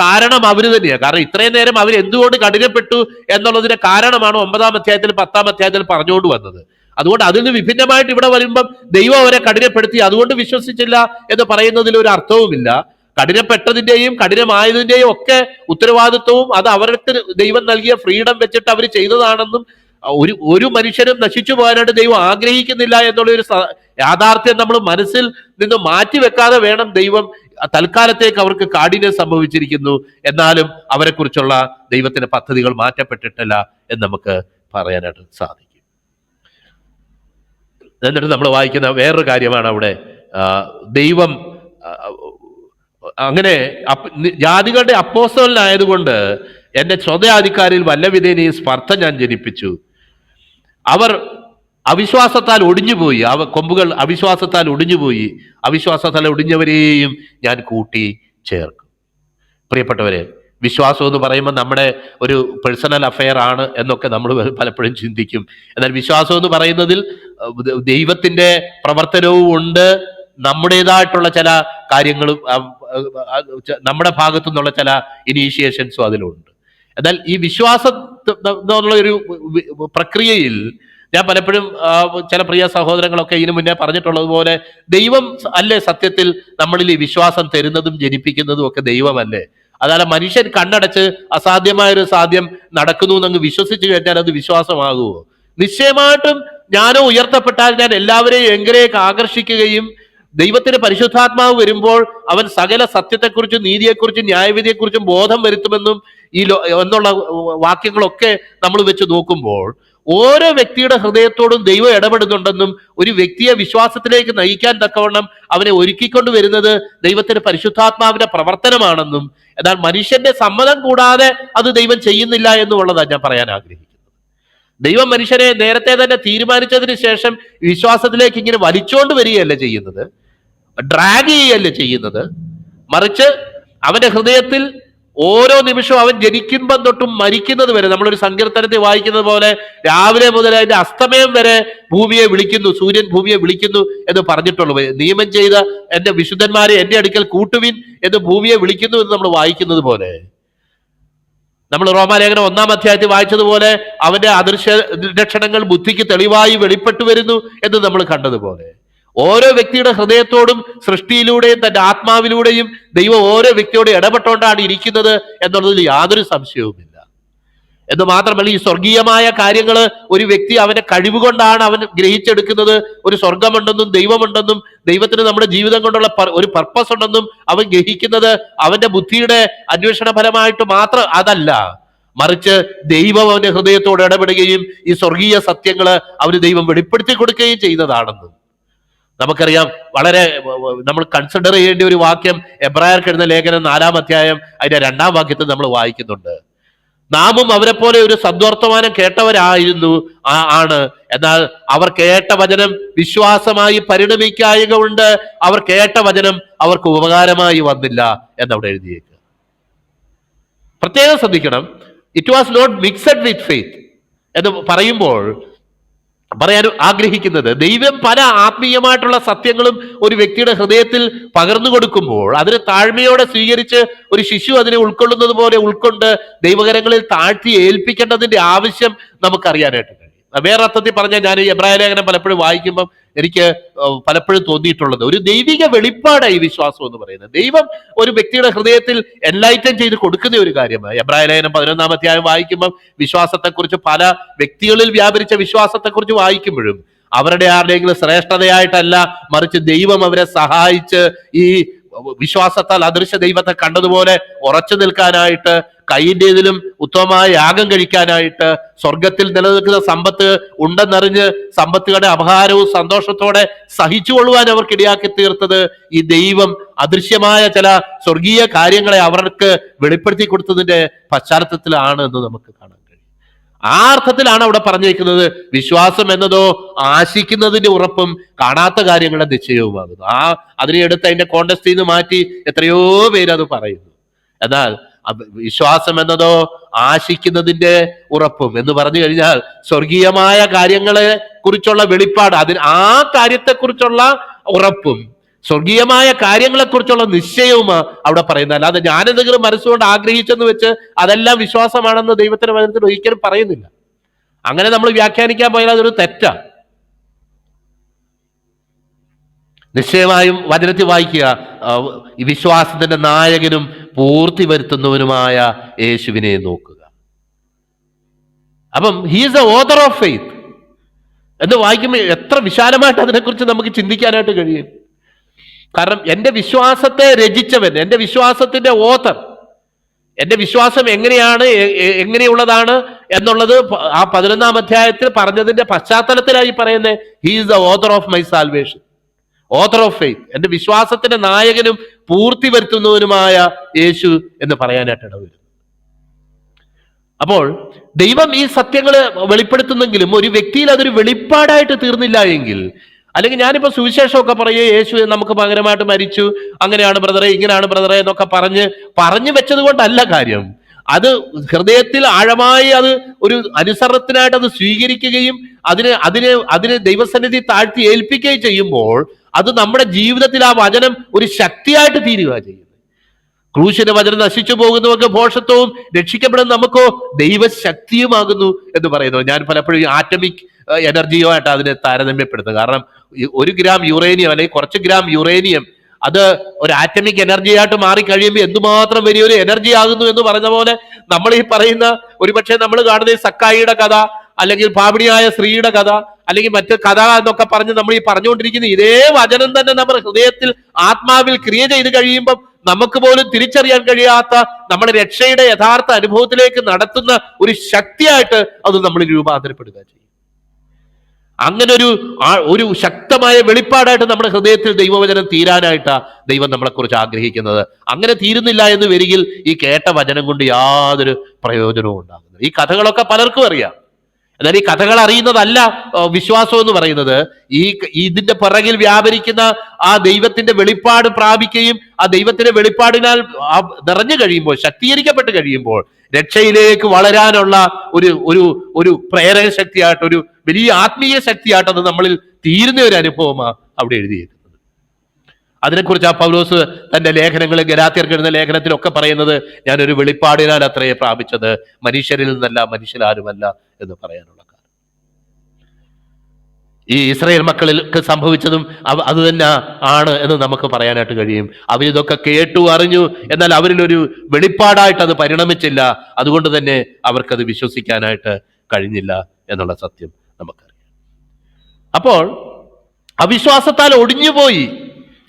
Speaker 1: കാരണം അവർ തന്നെയാണ് കാരണം ഇത്രയും നേരം അവർ എന്തുകൊണ്ട് കഠിനപ്പെട്ടു എന്നുള്ളതിന്റെ കാരണമാണ് ഒമ്പതാം അധ്യായത്തിൽ പത്താം അധ്യായത്തിൽ പറഞ്ഞുകൊണ്ട് വന്നത്. അതുകൊണ്ട് അതിൽ നിന്ന് വിഭിന്നമായിട്ട് ഇവിടെ വരുമ്പം ദൈവം അവരെ കഠിനപ്പെടുത്തി. അതുകൊണ്ട് വിശ്വസിച്ചില്ല എന്ന് പറയുന്നതിൽ ഒരു അർത്ഥവുമില്ല. കഠിനപ്പെട്ടതിന്റെയും കഠിനമായതിന്റെയും ഒക്കെ ഉത്തരവാദിത്വവും അത് അവർക്ക് ദൈവം നൽകിയ ഫ്രീഡം വെച്ചിട്ട് അവർ ചെയ്തതാണെന്നും ഒരു ഒരു മനുഷ്യനും നശിച്ചു പോകാനായിട്ട് ദൈവം ആഗ്രഹിക്കുന്നില്ല എന്നുള്ള ഒരു യാഥാർത്ഥ്യം നമ്മൾ മനസ്സിൽ നിന്ന് മാറ്റിവെക്കാതെ വേണം ദൈവം തൽക്കാലത്തേക്ക് അവർക്ക് കാഠിന്യം സംഭവിച്ചിരിക്കുന്നു. എന്നാലും അവരെ കുറിച്ചുള്ള ദൈവത്തിന്റെ പദ്ധതികൾ മാറ്റപ്പെട്ടിട്ടില്ല എന്ന് നമുക്ക് പറയാനായിട്ട് സാധിക്കും. എന്നിട്ട് നമ്മൾ വായിക്കുന്ന വേറൊരു കാര്യമാണ് അവിടെ. ദൈവം അങ്ങനെ ജാതികളുടെ അപ്പോസ്തലനായതുകൊണ്ട് എന്റെ വല്ല വല്ലവിധേനയും സ്പർദ്ധ ഞാൻ ജനിപ്പിച്ചു. അവർ അവിശ്വാസത്താൽ ഒടിഞ്ഞുപോയി. അവ കൊമ്പുകൾ അവിശ്വാസത്താൽ ഒടിഞ്ഞുപോയി. അവിശ്വാസത്താൽ ഒടിഞ്ഞവരെയും ഞാൻ കൂട്ടി ചേർക്കും. പ്രിയപ്പെട്ടവരെ വിശ്വാസം എന്ന് പറയുമ്പോൾ നമ്മുടെ ഒരു പേഴ്സണൽ അഫെയർ ആണ് എന്നൊക്കെ നമ്മൾ പലപ്പോഴും ചിന്തിക്കും. എന്നാൽ വിശ്വാസം എന്ന് പറയുന്നതിൽ ദൈവത്തിന്റെ പ്രവർത്തനവും ഉണ്ട്. നമ്മുടേതായിട്ടുള്ള ചില കാര്യങ്ങളും നമ്മുടെ ഭാഗത്തു നിന്നുള്ള ചില ഇനീഷ്യേഷൻസും അതിലുണ്ട്. എന്നാൽ ഈ വിശ്വാസ ഒരു പ്രക്രിയയിൽ ഞാൻ പലപ്പോഴും ചില പ്രിയ സഹോദരങ്ങളൊക്കെ ഇതിനു മുന്നേ പറഞ്ഞിട്ടുള്ളതുപോലെ ദൈവം അല്ലേ സത്യത്തിൽ നമ്മളിൽ ഈ വിശ്വാസം തരുന്നതും ജനിപ്പിക്കുന്നതും ഒക്കെ ദൈവമല്ലേ? അതായത് മനുഷ്യൻ കണ്ണടച്ച് അസാധ്യമായൊരു സാധ്യം നടക്കുന്നു എന്നങ്ങ് വിശ്വസിച്ചു കഴിഞ്ഞാൽ അത് വിശ്വാസമാകുമോ? നിശ്ചയമായിട്ടും ഞാനോ ഉയർത്തപ്പെട്ടാൽ ഞാൻ എല്ലാവരെയും എങ്കിലേക്ക് ആകർഷിക്കുകയും ദൈവത്തിന്റെ പരിശുദ്ധാത്മാവ് വരുമ്പോൾ അവൻ സകല സത്യത്തെക്കുറിച്ചും നീതിയെക്കുറിച്ചും ന്യായവിധിയെക്കുറിച്ചും ബോധം വരുത്തുമെന്നും ഈ എന്നുള്ള വാക്യങ്ങളൊക്കെ നമ്മൾ വെച്ച് നോക്കുമ്പോൾ ഓരോ വ്യക്തിയുടെ ഹൃദയത്തോടും ദൈവം ഇടപെടുന്നുണ്ടെന്നും ഒരു വ്യക്തിയെ വിശ്വാസത്തിലേക്ക് നയിക്കാൻ തക്കവണ്ണം അവനെ ഒരുക്കിക്കൊണ്ട് വരുന്നത് ദൈവത്തിന്റെ പരിശുദ്ധാത്മാവിന്റെ പ്രവർത്തനമാണെന്നും എന്നാൽ മനുഷ്യന്റെ സമ്മതം കൂടാതെ അത് ദൈവം ചെയ്യുന്നില്ല എന്നുള്ളതാണ് ഞാൻ പറയാൻ ആഗ്രഹിക്കുന്നത്. ദൈവം മനുഷ്യനെ നേരത്തെ തന്നെ തീരുമാനിച്ചതിന് ശേഷം വിശ്വാസത്തിലേക്ക് ഇങ്ങനെ വലിച്ചുകൊണ്ട് വരികയല്ല ചെയ്യുന്നത്? ഡ്രാഗ് ചെയ്യല്ല ചെയ്യുന്നത്? മറിച്ച് അവന്റെ ഹൃദയത്തിൽ ഓരോ നിമിഷവും അവൻ ജനിക്കുമ്പം തൊട്ടും മരിക്കുന്നത് വരെ നമ്മളൊരു സങ്കീർത്തനത്തെ വായിക്കുന്നത് പോലെ രാവിലെ മുതൽ അതിന്റെ അസ്തമയം വരെ ഭൂമിയെ വിളിക്കുന്നു സൂര്യൻ ഭൂമിയെ വിളിക്കുന്നു എന്ന് പറഞ്ഞിട്ടുള്ളൂ. നിയമം ചെയ്ത എന്റെ വിശുദ്ധന്മാരെ എന്റെ അടുക്കൽ കൂട്ടുവിൻ എന്ന് ഭൂമിയെ വിളിക്കുന്നു എന്ന് നമ്മൾ വായിക്കുന്നത് പോലെ. നമ്മൾ റോമാലേഖനം ഒന്നാം അധ്യായത്തിൽ വായിച്ചതുപോലെ അവന്റെ അദൃശ്യ ലക്ഷണങ്ങൾ ബുദ്ധിക്ക് തെളിവായി വെളിപ്പെട്ടു വരുന്നു എന്ന് നമ്മൾ കണ്ടതുപോലെ ഓരോ വ്യക്തിയുടെ ഹൃദയത്തോടും സൃഷ്ടിയിലൂടെയും തന്റെ ആത്മാവിലൂടെയും ദൈവം ഓരോ വ്യക്തിയോട് ഇടപെട്ടുകൊണ്ടാണ് ഇരിക്കുന്നത് എന്നുള്ളതിൽ യാതൊരു സംശയവുമില്ല. എന്ന് മാത്രമല്ല ഈ സ്വർഗീയമായ കാര്യങ്ങൾ ഒരു വ്യക്തി അവന്റെ കഴിവുകൊണ്ടാണ് അവൻ ഗ്രഹിച്ചെടുക്കുന്നത്. ഒരു സ്വർഗമുണ്ടെന്നും ദൈവമുണ്ടെന്നും ദൈവത്തിന് നമ്മുടെ ജീവിതം കൊണ്ടുള്ള ഒരു പർപ്പസ് ഉണ്ടെന്നും അവൻ ഗ്രഹിക്കുന്നത് അവന്റെ ബുദ്ധിയുടെ അന്വേഷണ ഫലമായിട്ട് മാത്രം അതല്ല. മറിച്ച് ദൈവം അവന്റെ ഹൃദയത്തോട് ഇടപെടുകയും ഈ സ്വർഗീയ സത്യങ്ങൾ അവന് ദൈവം വെളിപ്പെടുത്തി കൊടുക്കുകയും ചെയ്തതാണെന്ന്. നമുക്കറിയാം വളരെ നമ്മൾ കൺസിഡർ ചെയ്യേണ്ട ഒരു വാക്യം എബ്രായർക്ക് എഴുന്ന ലേഖനം നാലാം അധ്യായം അതിന്റെ രണ്ടാം വാക്യത്തിൽ നമ്മൾ വായിക്കുന്നുണ്ട്. നാമും അവരെ പോലെ ഒരു സദ്വർത്തമാനം കേട്ടവരായിരുന്നു ആണ്. എന്നാൽ അവർ കേട്ട വചനം വിശ്വാസമായി പരിണമിക്കായക കൊണ്ട് അവർ കേട്ട വചനം അവർക്ക് ഉപകാരമായി വന്നില്ല എന്നവിടെ എഴുതിയേക്ക് പ്രത്യേകം ശ്രദ്ധിക്കണം. It was not mixed with faith എന്ന് പറയുമ്പോൾ പറയാൻ ആഗ്രഹിക്കുന്നത്. ദൈവം പല ആത്മീയമായിട്ടുള്ള സത്യങ്ങളും ഒരു വ്യക്തിയുടെ ഹൃദയത്തിൽ പകർന്നു കൊടുക്കുമ്പോൾ അതിനെ താഴ്മയോടെ സ്വീകരിച്ച് ഒരു ശിശു അതിനെ ഉൾക്കൊള്ളുന്നത് പോലെ ഉൾക്കൊണ്ട് ദൈവകരങ്ങളിൽ താഴ്ത്തി ഏൽപ്പിക്കേണ്ടതിന്റെ ആവശ്യം നമുക്കറിയാനായിട്ട് വേറെ അർത്ഥത്തിൽ പറഞ്ഞാൽ ഞാൻ ഈ എബ്രായ ലേഖനം പലപ്പോഴും വായിക്കുമ്പം എനിക്ക് പലപ്പോഴും തോന്നിയിട്ടുള്ളത്. ഒരു ദൈവിക വെളിപ്പാടായി വിശ്വാസം എന്ന് പറയുന്നത്. ദൈവം ഒരു വ്യക്തിയുടെ ഹൃദയത്തിൽ എൻലൈറ്റൻ ചെയ്ത് കൊടുക്കുന്ന ഒരു കാര്യമാണ്. എബ്രായ ലേഖനം പതിനൊന്നാം അധ്യായം വായിക്കുമ്പം വിശ്വാസത്തെക്കുറിച്ച് പല വ്യക്തികളിൽ വ്യാപരിച്ച വിശ്വാസത്തെക്കുറിച്ച് വായിക്കുമ്പോഴും അവരുടെ ആരുടെയെങ്കിലും ശ്രേഷ്ഠതയായിട്ടല്ല മറിച്ച് ദൈവം അവരെ സഹായിച്ച് ഈ വിശ്വാസത്താൽ അദൃശ്യ ദൈവത്തെ കണ്ടതുപോലെ ഉറച്ചു നിൽക്കാനായിട്ട് കൈയിന്റെതിലും ഉത്തമമായ യാഗം കഴിക്കാനായിട്ട് സ്വർഗത്തിൽ നിലനിൽക്കുന്ന സമ്പത്ത് ഉണ്ടെന്നറിഞ്ഞ് സമ്പത്തുകളുടെ അപഹാരവും സന്തോഷത്തോടെ സഹിച്ചുകൊള്ളുവാൻ അവർക്കിടയാക്കി തീർത്തത് ഈ ദൈവം അദൃശ്യമായ ചില സ്വർഗീയ കാര്യങ്ങളെ അവർക്ക് വെളിപ്പെടുത്തി കൊടുത്തതിന്റെ പശ്ചാത്തലത്തിലാണ് എന്ന് നമുക്ക് കഴിയും ആ അർത്ഥത്തിലാണ് അവിടെ പറഞ്ഞിരിക്കുന്നത് വിശ്വാസം എന്നതോ ആശിക്കുന്നതിന്റെ ഉറപ്പും കാണാത്ത കാര്യങ്ങളുടെ നിശ്ചയവുമാകുന്നു. ആ അതിനെ എടുത്ത് അതിന്റെ കോണ്ടസ്റ്റിൽ നിന്ന് മാറ്റി എത്രയോ പേര് അത് പറയുന്നു. എന്നാൽ വിശ്വാസം എന്നതോ ആശിക്കുന്നതിന്റെ ഉറപ്പും എന്ന് പറഞ്ഞു കഴിഞ്ഞാൽ സ്വർഗീയമായ കാര്യങ്ങളെ കുറിച്ചുള്ള വെളിപ്പാട് അതിന് ആ കാര്യത്തെക്കുറിച്ചുള്ള ഉറപ്പും സ്വർഗീയമായ കാര്യങ്ങളെക്കുറിച്ചുള്ള നിശ്ചയവും അവിടെ പറയുന്നത് അല്ലാതെ ഞാനെന്തെങ്കിലും മനസ്സുകൊണ്ട് ആഗ്രഹിച്ചെന്ന് വെച്ച് അതെല്ലാം വിശ്വാസമാണെന്ന് ദൈവത്തിന്റെ വചനത്തിൽ ഒരിക്കലും പറയുന്നില്ല. അങ്ങനെ നമ്മൾ വ്യാഖ്യാനിക്കാൻ പോയാൽ അതൊരു തെറ്റാ. നിശ്ചയമായും വചനത്തിൽ വായിക്കുക വിശ്വാസത്തിന്റെ നായകനും പൂർത്തി വരുത്തുന്നവനുമായ യേശുവിനെ നോക്കുക. അപ്പം he's a author of faith എന്ന് വായിക്കുമ്പോൾ എത്ര വിശാലമായിട്ട് അതിനെക്കുറിച്ച് നമുക്ക് ചിന്തിക്കാനായിട്ട് കഴിയും? കാരണം എന്റെ വിശ്വാസത്തെ രചിച്ചവൻ എന്റെ വിശ്വാസത്തിന്റെ ഓത്തർ എന്റെ വിശ്വാസം എങ്ങനെയാണ് എങ്ങനെയുള്ളതാണ് എന്നുള്ളത് ആ പതിനൊന്നാം അധ്യായത്തിൽ പറഞ്ഞതിന്റെ പശ്ചാത്തലത്തിലായി പറയുന്നത് he's the author of my salvation author of faith എന്റെ വിശ്വാസത്തിന്റെ നായകനും പൂർത്തി വരുത്തുന്നവനുമായ യേശു എന്ന് പറയാനായിട്ട് ഇടവരും അപ്പോൾ ദൈവം ഈ സത്യങ്ങൾ വെളിപ്പെടുത്തുന്നെങ്കിലും ഒരു വ്യക്തിയിൽ അതൊരു വെളിപ്പാടായിട്ട് തീർന്നില്ല എങ്കിൽ അല്ലെങ്കിൽ ഞാനിപ്പോ സുവിശേഷമൊക്കെ പറയുക യേശു നമുക്ക് പകരമായിട്ട് മരിച്ചു. അങ്ങനെയാണ് ബ്രദറെ ഇങ്ങനെയാണ് ബ്രദറെ എന്നൊക്കെ പറഞ്ഞ് പറഞ്ഞു വെച്ചത് കൊണ്ടല്ല കാര്യം. അത് ഹൃദയത്തിൽ ആഴമായി അത് ഒരു അനുസരണത്തിനായിട്ട് അത് സ്വീകരിക്കുകയും അതിന് അതിന് അതിന് ദൈവസന്നിധി താഴ്ത്തി ഏൽപ്പിക്കുകയും ചെയ്യുമ്പോൾ അത് നമ്മുടെ ജീവിതത്തിൽ ആ വചനം ഒരു ശക്തിയായിട്ട് തീരുക ചെയ്യുന്നത്. ക്രൂശിന്റെ വചനം നശിച്ചു പോകുന്നവർക്ക് ഭോഷത്വവും രക്ഷിക്കപ്പെടുന്ന നമുക്കോ ദൈവശക്തിയുമാകുന്നു എന്ന് പറയുന്നു. ഞാൻ പലപ്പോഴും ആറ്റമിക് എനർജിയോ ആയിട്ട് അതിനെ താരതമ്യപ്പെടുത്തുന്നത് കാരണം ഒരു ഗ്രാം യുറേനിയം അല്ലെങ്കിൽ കുറച്ച് ഗ്രാം യുറേനിയം അത് ഒരു ആറ്റമിക് എനർജി ആയിട്ട് മാറി കഴിയുമ്പോൾ എന്തുമാത്രം വലിയൊരു എനർജി ആകുന്നു എന്ന് പറഞ്ഞ പോലെ നമ്മൾ ഈ പറയുന്ന ഒരുപക്ഷെ നമ്മൾ കാണുന്ന സക്കായിയുടെ കഥ അല്ലെങ്കിൽ പാപിണിയായ സ്ത്രീയുടെ കഥ അല്ലെങ്കിൽ മറ്റ് കഥ എന്നൊക്കെ പറഞ്ഞ് നമ്മൾ ഈ പറഞ്ഞുകൊണ്ടിരിക്കുന്ന ഇതേ വചനം തന്നെ നമ്മുടെ ഹൃദയത്തിൽ ആത്മാവിൽ ക്രിയ ചെയ്ത് കഴിയുമ്പം നമുക്ക് പോലും തിരിച്ചറിയാൻ കഴിയാത്ത നമ്മുടെ രക്ഷയുടെ യഥാർത്ഥ അനുഭവത്തിലേക്ക് നടത്തുന്ന ഒരു ശക്തിയായിട്ട് അത് നമ്മൾ രൂപാന്തരപ്പെടുക ചെയ്യും. അങ്ങനെ ഒരു ഒരു ശക്തമായ വെളിപ്പാടായിട്ട് നമ്മുടെ ഹൃദയത്തിൽ ദൈവവചനം തീരാനായിട്ടാ ദൈവം നമ്മളെക്കുറിച്ച് ആഗ്രഹിക്കുന്നത്. അങ്ങനെ തീരുന്നില്ല എന്ന് വരികിൽ ഈ കേട്ട വചനം കൊണ്ട് യാതൊരു പ്രയോജനവും ഉണ്ടാകുന്നില്ല. ഈ കഥകളൊക്കെ പലർക്കും അറിയാം. എന്നാൽ ഈ കഥകൾ അറിയുന്നതല്ല വിശ്വാസം എന്ന് പറയുന്നത്. ഈ ഇതിന്റെ പിറകിൽ വ്യാപരിക്കുന്ന ആ ദൈവത്തിന്റെ വെളിപ്പാട് പ്രാപിക്കുകയും ആ ദൈവത്തിന്റെ വെളിപ്പാടിനാൽ നിറഞ്ഞു കഴിയുമ്പോൾ ശക്തീകരിക്കപ്പെട്ട് കഴിയുമ്പോൾ രക്ഷയിലേക്ക് വളരാനുള്ള ഒരു ഒരു ഒരു പ്രേരക ശക്തിയായിട്ട് ഒരു വലിയ ആത്മീയ ശക്തിയായിട്ട് അത് നമ്മളിൽ തീരുന്ന ഒരു അനുഭവമാണ് അവിടെ എഴുതിയിരിക്കുന്നത് അതിനെക്കുറിച്ച് ആ പൗലോസ് തന്റെ ലേഖനങ്ങളിൽ ഗലാത്യർക്ക് എഴുതുന്ന ലേഖനത്തിലൊക്കെ പറയുന്നത് ഞാനൊരു വെളിപ്പാടിനാൽ അത്രയെ പ്രാപിച്ചത്. മനുഷ്യരിൽ നിന്നല്ല മനുഷ്യരാരുമല്ല എന്ന് പറയാനുള്ള കാരണം ഈ ഇസ്രയേൽ മക്കൾക്ക് സംഭവിച്ചതും അത് തന്നെ ആണ് എന്ന് നമുക്ക് പറയാനായിട്ട് കഴിയും. അവരിതൊക്കെ കേട്ടു അറിഞ്ഞു എന്നാൽ അവരിലൊരു വെളിപ്പാടായിട്ട് അത് പരിണമിച്ചില്ല. അതുകൊണ്ട് തന്നെ അവർക്കത് വിശ്വസിക്കാനായിട്ട് കഴിഞ്ഞില്ല എന്നുള്ള സത്യം നമുക്കറിയാം. അപ്പോൾ അവിശ്വാസത്താൽ ഒടിഞ്ഞുപോയി.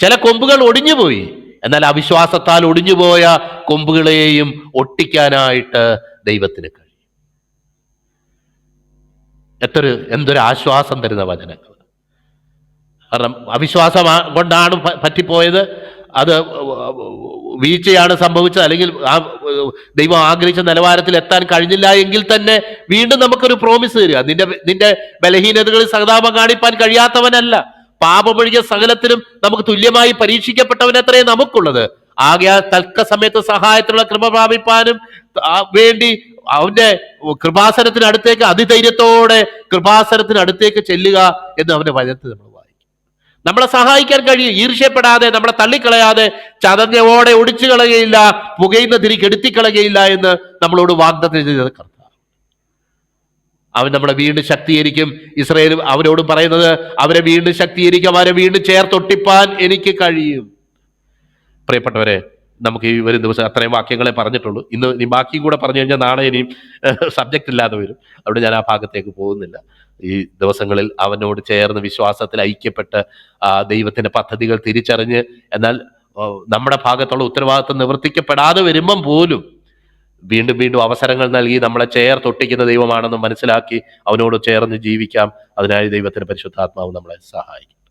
Speaker 1: ചില കൊമ്പുകൾ ഒടിഞ്ഞുപോയി എന്നാൽ അവിശ്വാസത്താൽ ഒടിഞ്ഞുപോയ കൊമ്പുകളെയും ഒട്ടിക്കാനായിട്ട് ദൈവത്തിന് കഴിയും. എത്ര എന്തൊരു ആശ്വാസം തരുന്ന വചനങ്ങൾ. കാരണം അവിശ്വാസം കൊണ്ടാണ് പറ്റിപ്പോയത്. അത് വീഴ്ചയാണ് സംഭവിച്ചത്. അല്ലെങ്കിൽ ആ ദൈവം ആഗ്രഹിച്ച നിലവാരത്തിൽ എത്താൻ കഴിഞ്ഞില്ല എങ്കിൽ തന്നെ വീണ്ടും നമുക്കൊരു പ്രോമിസ് തരിക. നിന്റെ നിന്റെ ബലഹീനതകളിൽ സഹതാപം കാണിപ്പാൻ കഴിയാത്തവനല്ല. പാപമൊഴികെ സകലത്തിനും നമുക്ക് തുല്യമായി പരീക്ഷിക്കപ്പെട്ടവനത്രേ നമുക്കുള്ളത്. ആകെ തൽക്ക സമയത്ത് സഹായത്തിനുള്ള കൃപ പ്രാപിപ്പാനും വേണ്ടി അവന്റെ കൃപാസനത്തിന് അടുത്തേക്ക് അതിധൈര്യത്തോടെ കൃപാസനത്തിന് അടുത്തേക്ക് ചെല്ലുക എന്ന് അവന്റെ വചനത്തിൽ നമ്മൾ വായിക്കും. നമ്മളെ സഹായിക്കാൻ കഴിയും ഈർഷ്യപ്പെടാതെ നമ്മളെ തള്ളിക്കളയാതെ ചതഞ്ഞോടെ ഒടിച്ചു കളയുകയില്ല പുകയുന്ന തിരി കെടുത്തിക്കളയുകയില്ല എന്ന് നമ്മളോട് വാഗ്ദത്തം കർത്താവ്. അവൻ നമ്മളെ വീണ്ടും ശക്തീകരിക്കും. ഇസ്രയേൽ അവരോട് പറയുന്നത് അവരെ വീണ്ടും ശക്തീകരിക്കും അവരെ വീണ്ടും ചേർത്തൊട്ടിപ്പാൻ എനിക്ക് കഴിയും. പ്രിയപ്പെട്ടവരെ നമുക്ക് ഈ വരും ദിവസം അത്രയും വാക്യങ്ങളെ പറഞ്ഞിട്ടുള്ളൂ. ഇന്ന് ഇനി ബാക്കിയും കൂടെ പറഞ്ഞു കഴിഞ്ഞാൽ നാളെ ഇനിയും സബ്ജക്റ്റ് ഇല്ലാതെ വരും. അവിടെ ഞാൻ ആ ഭാഗത്തേക്ക് പോകുന്നില്ല. ഈ ദിവസങ്ങളിൽ അവനോട് ചേർന്ന് വിശ്വാസത്തിൽ ഐക്യപ്പെട്ട് ദൈവത്തിന്റെ പദ്ധതികൾ തിരിച്ചറിഞ്ഞ് എന്നാൽ നമ്മുടെ ഭാഗത്തുള്ള ഉത്തരവാദിത്വം നിവർത്തിക്കപ്പെടാതെ വരുമ്പം പോലും വീണ്ടും വീണ്ടും അവസരങ്ങൾ നൽകി നമ്മളെ ചേർത്തൊട്ടിക്കുന്ന ദൈവമാണെന്ന് മനസ്സിലാക്കി അവനോട് ചേർന്ന് ജീവിക്കാം. അതിനായി ദൈവത്തിന്റെ പരിശുദ്ധാത്മാവ് നമ്മളെ സഹായിക്കും.